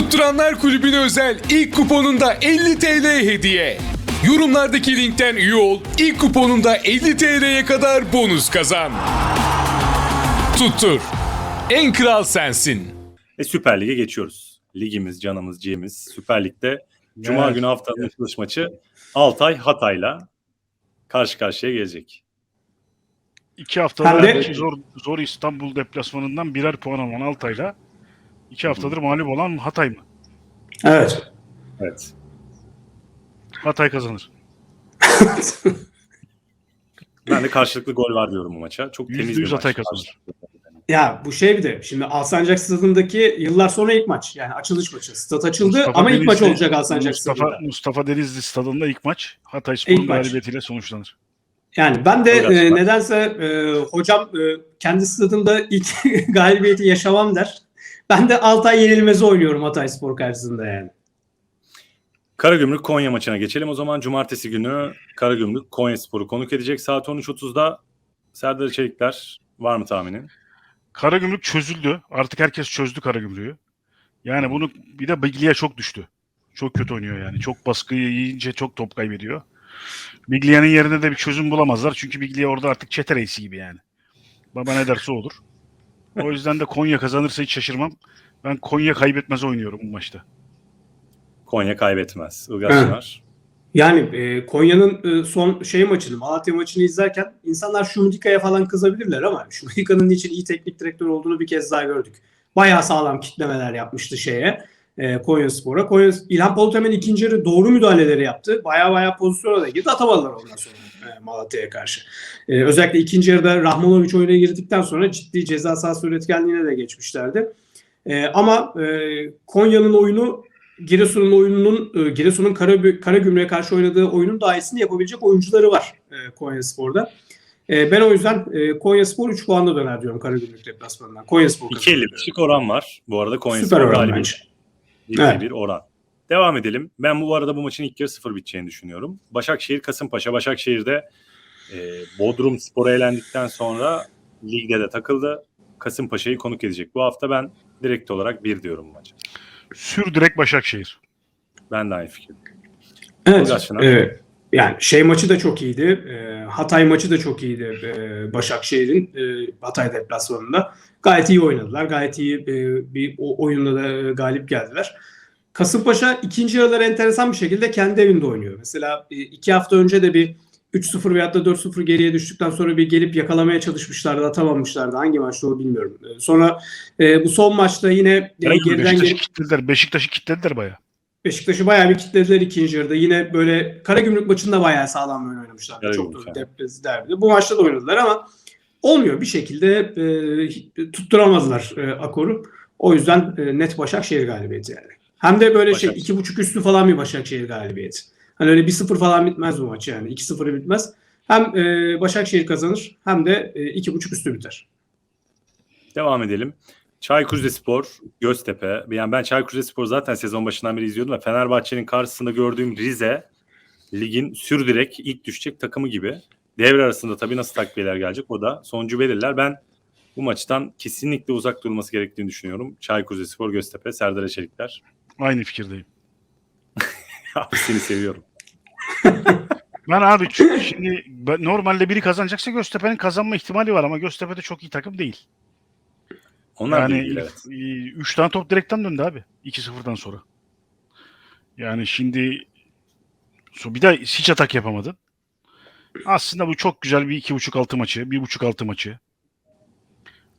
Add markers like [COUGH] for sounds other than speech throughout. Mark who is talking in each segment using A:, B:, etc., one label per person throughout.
A: Tutturanlar Kulübü'ne özel ilk kuponunda 50 TL hediye. Yorumlardaki linkten üye ol, ilk kuponunda 50 TL'ye kadar bonus kazan. Tuttur. En kral sensin.
B: Ve Süper Lig'e geçiyoruz. Ligimiz, canımız, ciğimiz. Süper Lig'de Cuma
C: Evet.
B: günü haftanın açılış maçı Altay Hatay'la karşı karşıya gelecek.
C: İki haftadır
D: Hem de-
C: zor, zor İstanbul deplasmanından birer puan alan Altay'la iki haftadır mağlup olan Hatay mı?
D: Evet.
B: Evet.
C: Hatay kazanır. [LAUGHS]
B: Ben de karşılıklı gol var diyorum bu maça. Çok temiz bir maç.
C: Hatay kazanır.
D: Ya bu şey bir de şimdi Alsancak Stadı'ndaki yıllar sonra ilk maç. Yani açılış maçı. Stat açıldı
C: Mustafa
D: ama ilk maç
C: Denizli-
D: olacak Alsancak
C: Mustafa,
D: Stadı'nda.
C: Mustafa Denizli stadında ilk maç Hatay Spor'un
D: İlk maç.
C: galibiyetiyle sonuçlanır.
D: Yani ben de e, nedense e, hocam e, kendi stadında ilk [LAUGHS] galibiyeti yaşamam der. Ben de Altay yenilmezi oynuyorum Hatay Spor karşısında yani.
B: Karagümrük Konya maçına geçelim. O zaman cumartesi günü Karagümrük Konya Sporu konuk edecek. Saat 13.30'da Serdar Çelikler var mı tahminin?
C: Karagümrük çözüldü. Artık herkes çözdü Karagümrük'ü. Yani bunu bir de Bigli'ye çok düştü. Çok kötü oynuyor yani. Çok baskıyı yiyince çok top kaybediyor. Biglia'nın yerine de bir çözüm bulamazlar. Çünkü Biglia orada artık çete reisi gibi yani. Baba ne derse olur. O yüzden de Konya kazanırsa hiç şaşırmam. Ben Konya kaybetmez oynuyorum bu maçta.
B: Konya kaybetmez. Ilgaz.
D: Yani e, Konya'nın e, son şey maçını, Malatya maçını izlerken insanlar Şumdika'ya falan kızabilirler ama Şumdika'nın niçin iyi teknik direktör olduğunu bir kez daha gördük. Bayağı sağlam kitlemeler yapmıştı şeye e, Konya Spor'a. Konya, İlhan Polut ikinci yarı doğru müdahaleleri yaptı. Baya baya pozisyona da girdi. Atamadılar ondan sonra e, Malatya'ya karşı. E, özellikle ikinci yarıda Rahmanoviç oyuna girdikten sonra ciddi ceza sahası üretkenliğine de geçmişlerdi. E, ama e, Konya'nın oyunu Giresun'un oyununun e, Giresun'un Karagümrük'e Kara karşı oynadığı oyunun daha iyisini yapabilecek oyuncuları var e, Konya Spor'da. E, ben o yüzden e, Konya Spor 3 puanla döner diyorum Kara Karagümrük deplasmanından. Konya Spor
B: 2.55'lik oran var. Bu arada Konya
D: Süper
B: Spor
D: galibiyet
B: 1-1
D: evet.
B: bir oran. Devam edelim. Ben bu arada bu maçın ilk yarı 0 biteceğini düşünüyorum. Başakşehir Kasımpaşa. Başakşehir'de e, Bodrum Spor'a elendikten sonra ligde de takıldı. Kasımpaşa'yı konuk edecek. Bu hafta ben direkt olarak 1 diyorum maça.
C: Sür direkt Başakşehir.
B: Ben de aynı fikir.
D: Evet. evet yani şey maçı da çok iyiydi. E, Hatay maçı da çok iyiydi e, Başakşehir'in e, Hatay deplasmanında. Gayet iyi oynadılar. Gayet iyi e, bir o, oyunda da e, galip geldiler. Kasımpaşa ikinci yarıları enteresan bir şekilde kendi evinde oynuyor. Mesela e, iki hafta önce de bir 3-0 veyahut da 4-0 geriye düştükten sonra bir gelip yakalamaya çalışmışlardı, atamamışlardı. Hangi maçta o bilmiyorum. E, sonra e, bu son maçta yine e, geriden
C: Beşiktaş'ı
D: gelip
C: kilitlediler. Beşiktaş'ı kilitlediler bayağı.
D: Beşiktaş'ı bayağı bir kitlediler ikinci yarıda. Yine böyle Karagümrük maçında bayağı sağlam oyun oynamışlar.
B: Karagümrük,
D: Çok
B: evet.
D: depresi derbide. Bu maçta da oynadılar ama olmuyor bir şekilde e, tutturamadılar e, akoru. O yüzden e, net Başakşehir galibiyeti yani. Hem de böyle şey
B: Başakşehir.
D: iki buçuk üstü falan bir Başakşehir galibiyeti. Hani öyle 1-0 falan bitmez bu maç yani. 2-0'ı bitmez. Hem e, Başakşehir kazanır hem de e, iki buçuk üstü biter.
B: Devam edelim. Çaykur Rizespor, Göztepe. Yani ben Çaykur Rizespor zaten sezon başından beri izliyordum ve Fenerbahçe'nin karşısında gördüğüm Rize ligin sürdürek ilk düşecek takımı gibi. Devre arasında tabii nasıl takviyeler gelecek o da sonucu belirler. Ben bu maçtan kesinlikle uzak durulması gerektiğini düşünüyorum. Çaykur Rizespor, Göztepe, Serdar Eşelikler.
C: Aynı fikirdeyim. [LAUGHS]
B: Abi seni seviyorum. [LAUGHS]
C: Ben abi çünkü şimdi normalde biri kazanacaksa Göztepe'nin kazanma ihtimali var ama Göztepe de çok iyi takım değil.
B: Onlar
C: yani
B: yani, evet.
C: 3 tane top direkten döndü abi 2-0'dan sonra. Yani şimdi bir de hiç atak yapamadın. Aslında bu çok güzel bir 2.5 altı maçı, 1.5 altı maçı.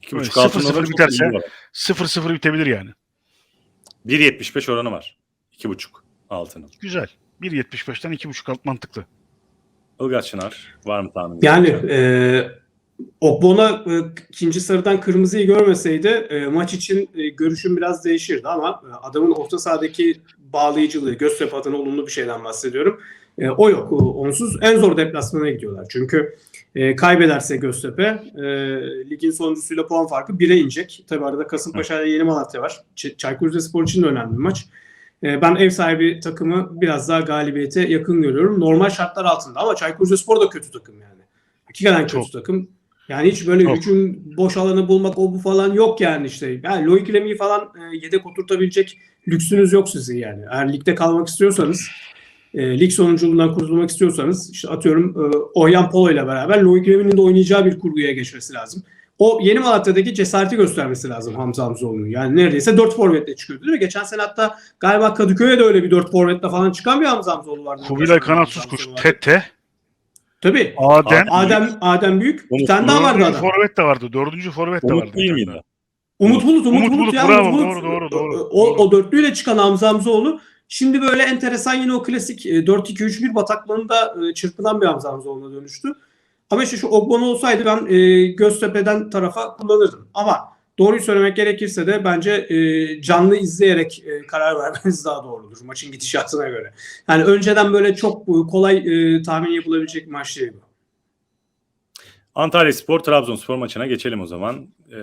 B: 2.5
C: sıfır
B: altında
C: sıfır
B: da çok
C: biterse-
B: iyi var.
C: 0-0 bitebilir yani.
B: 1.75 oranı var. 2.5 altının.
C: Güzel. 1.75'ten 2.5 alt mantıklı.
B: Ilgaz Çınar var mı tahmin?
D: Yani e, Okbona e, ikinci sarıdan kırmızıyı görmeseydi e, maç için e, görüşüm biraz değişirdi ama e, adamın orta sahadaki bağlayıcılığı, Göztepe adına olumlu bir şeyden bahsediyorum. E, o yok. O, onsuz en zor deplasmana gidiyorlar. Çünkü e, kaybederse Göztepe e, ligin sonuncusuyla puan farkı 1'e inecek. Tabi arada Kasımpaşa ile Yeni Malatya var. Ç- Çaykur Rizespor için de önemli bir maç. E, ben ev sahibi takımı biraz daha galibiyete yakın görüyorum. Normal şartlar altında ama Çaykur Rizespor da kötü takım yani. Hakikaten kötü
C: Çok.
D: takım. Yani hiç böyle
C: Yok.
D: hücum boş alanı bulmak o bu falan yok yani işte. Yani Loic Remy'yi falan e, yedek oturtabilecek lüksünüz yok sizin yani. Eğer ligde kalmak istiyorsanız e, lig sonunculuğundan kurtulmak istiyorsanız işte atıyorum e, Orhan Polo ile beraber Loic Remy'nin de oynayacağı bir kurguya geçmesi lazım. O yeni Malatya'daki cesareti göstermesi lazım Hamza Hamzoğlu'nun. Yani neredeyse 4 forvetle çıkıyordu değil mi? Geçen sene hatta galiba Kadıköy'e de öyle bir 4 forvetle falan çıkan bir Hamza Hamzoğlu vardı.
C: Kubilay kanatsız kuş. Tete.
D: Tabii.
C: Adem.
D: Adem Adem Büyük. Bir
B: Umut
D: tane daha vardı adam.
C: forvet de vardı. Dördüncü forvet de vardı. Bir tane?
D: Umut Bulut, Umut,
C: Umut
D: Bulut,
C: Bulut,
D: ya,
C: bravo,
D: Umut Bulut.
C: doğru, doğru, doğru,
D: O,
C: doğru.
D: o dörtlüyle çıkan Hamza Hamzoğlu. Şimdi böyle enteresan yine o klasik e, 4-2-3-1 bataklığında e, çırpınan bir Hamza Hamzoğlu'na dönüştü. Ama işte şu Ogbon olsaydı ben e, Göztepe'den tarafa kullanırdım. Ama doğruyu söylemek gerekirse de bence e, canlı izleyerek e, karar vermeniz daha doğrudur maçın gidişatına göre. Yani önceden böyle çok e, kolay e, tahmin yapılabilecek maç değil bu.
B: Antalya Spor Trabzonspor maçına geçelim o zaman. Ee,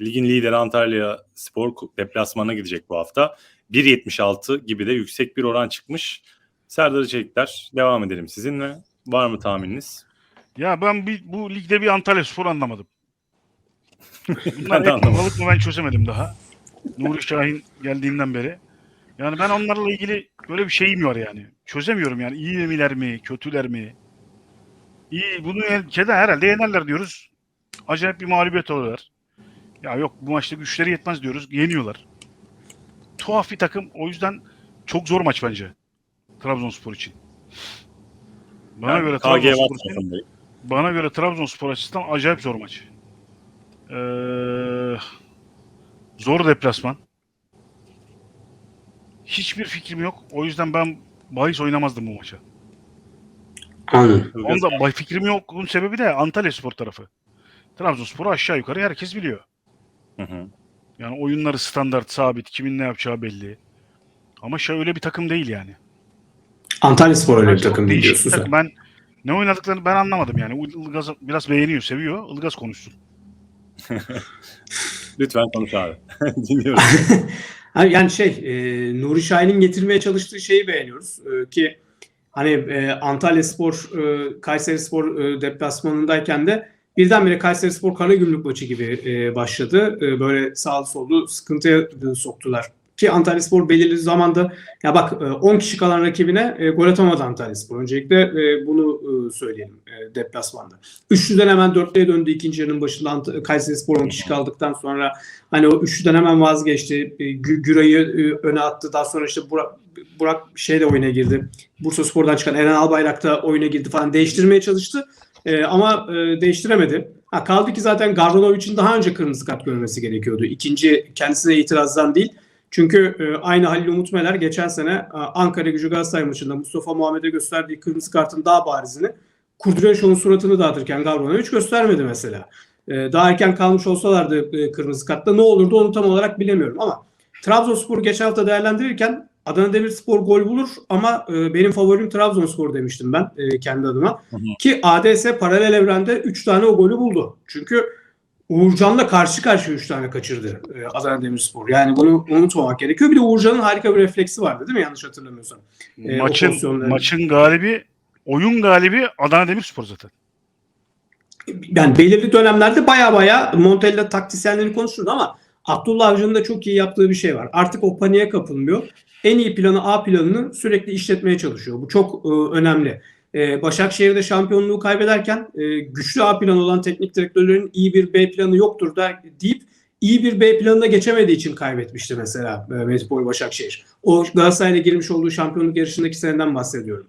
B: ligin lideri Antalya Spor deplasmana gidecek bu hafta. 1.76 gibi de yüksek bir oran çıkmış. Serdar Çelikler devam edelim sizinle. Var mı tahmininiz?
C: Ya ben bir, bu ligde bir Antalya Spor anlamadım. Bunlar
B: de
C: et mi
B: anlamadım.
C: balık mı ben çözemedim daha. Nuri Şahin geldiğinden beri. Yani ben onlarla ilgili böyle bir şeyim var yani. Çözemiyorum yani. İyi miler mi, kötüler mi? İyi, bunu keda herhalde yenerler diyoruz. Acayip bir mağlubiyet alıyorlar. Ya yok bu maçta güçleri yetmez diyoruz. Yeniyorlar. Tuhaf bir takım. O yüzden çok zor maç bence. Trabzonspor için. Bana
B: Yani
C: göre
B: KG
C: Trabzonspor için bana göre Trabzonspor açısından acayip zor maç. Ee, zor deplasman. Hiçbir fikrim yok. O yüzden ben bahis oynamazdım bu maça.
D: Anladım.
C: Onda bahis fikrim yok. Bunun sebebi de Antalya Spor tarafı. Trabzonspor'u aşağı yukarı herkes biliyor.
B: Hı hı.
C: Yani oyunları standart, sabit, kimin ne yapacağı belli. Ama şey öyle bir takım değil yani.
D: Antalya Spor öyle bir takım değil diyorsun sen.
C: Ben ne oynadıklarını ben anlamadım yani. Ilgaz biraz beğeniyor, seviyor. Ilgaz konuşsun. [LAUGHS]
B: Lütfen konuş abi. [LAUGHS] Dinliyorum. [LAUGHS]
D: Hani yani şey e, Nuri Şahin'in getirmeye çalıştığı şeyi beğeniyoruz. E, ki hani e, Antalya Spor, e, Kayseri Spor e, deplasmanındayken de birdenbire Kayseri Spor Karagümrük maçı gibi e, başladı. E, böyle sağlı sollu sıkıntıya soktular. Ki Antalya Spor belirli zamanda ya bak e, 10 kişi kalan rakibine e, gol atamadı Antalya Spor. Öncelikle e, bunu e, söyleyelim e, deplasmanda. Üçlüden hemen dörtlüye döndü ikinci yarının başında Kayseri Spor 10 kişi kaldıktan sonra Hani o üçlüden hemen vazgeçti. E, Gü- Güray'ı e, öne attı. Daha sonra işte Burak, Burak şey de oyuna girdi. Bursa Spor'dan çıkan Eren Albayrak da oyuna girdi falan. Değiştirmeye çalıştı. E, ama e, değiştiremedi. Ha, kaldı ki zaten Gavranovic'in daha önce kırmızı kart görmesi gerekiyordu. İkinci kendisine itirazdan değil. Çünkü e, aynı Halil Umut Meler geçen sene e, Ankara Gücü Galatasaray maçında Mustafa Muhammed'e gösterdiği kırmızı kartın daha barizini Kudryashov'un suratını dağıtırken Gavranovic göstermedi mesela. E, daha erken kalmış olsalardı e, kırmızı kartta ne olurdu onu tam olarak bilemiyorum ama Trabzonspor geçen hafta değerlendirirken Adana Demirspor gol bulur ama e, benim favorim Trabzonspor demiştim ben e, kendi adıma.
B: Hı hı.
D: Ki ADS paralel evrende 3 tane o golü buldu. Çünkü Uğurcan'la karşı karşıya 3 tane kaçırdı e, Adana Demirspor. Yani bunu unutmamak gerekiyor. Bir de Uğurcan'ın harika bir refleksi vardı değil mi? Yanlış hatırlamıyorsam. E,
C: maçın maçın galibi oyun galibi Adana Demirspor zaten.
D: yani belirli dönemlerde baya baya Montella taktisyenleri konuşurdu ama Abdullah Avcı'nın da çok iyi yaptığı bir şey var. Artık o paniğe kapılmıyor. En iyi planı A planını sürekli işletmeye çalışıyor. Bu çok e, önemli. E, Başakşehir'de şampiyonluğu kaybederken e, güçlü A planı olan teknik direktörlerin iyi bir B planı yoktur da deyip iyi bir B planına geçemediği için kaybetmişti mesela e, Metropol Başakşehir. O Galatasaray'la girmiş olduğu şampiyonluk yarışındaki seneden bahsediyorum.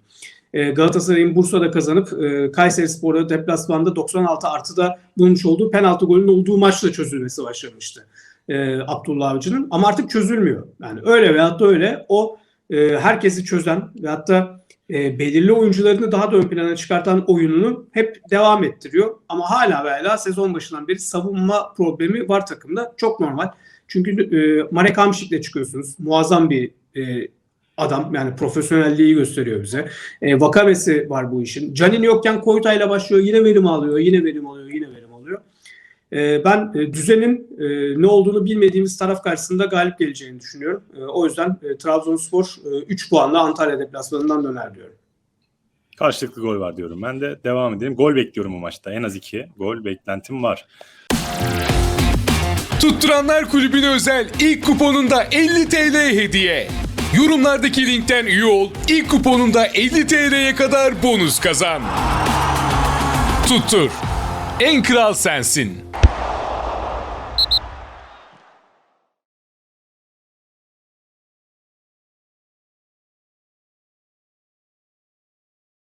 D: E, Galatasaray'ın Bursa'da kazanıp e, Kayseri Spor'da deplasmanda 96 artıda bulmuş olduğu penaltı golünün olduğu maçla çözülmesi başlamıştı. E, Abdullah Avcı'nın ama artık çözülmüyor. Yani öyle veyahut da öyle o e, herkesi çözen ve hatta e, belirli oyuncularını daha da ön plana çıkartan oyununu hep devam ettiriyor. Ama hala ve hala sezon başından beri savunma problemi var takımda. Çok normal. Çünkü e, Marek Hamšík'le çıkıyorsunuz. Muazzam bir e, adam. Yani profesyonelliği gösteriyor bize. E, Vakame'si var bu işin. Canin yokken Koyta'yla başlıyor. Yine verim alıyor. Yine verim alıyor. Yine ben e, düzenin e, ne olduğunu bilmediğimiz taraf karşısında galip geleceğini düşünüyorum. E, o yüzden e, Trabzonspor e, 3 puanla Antalya deplasmanından döner diyorum.
B: Karşılıklı gol var diyorum ben de. Devam edelim. Gol bekliyorum bu maçta. En az iki gol beklentim var.
A: Tutturanlar Kulübü'ne özel ilk kuponunda 50 TL hediye. Yorumlardaki linkten üye ol, ilk kuponunda 50 TL'ye kadar bonus kazan. Tuttur. En kral sensin.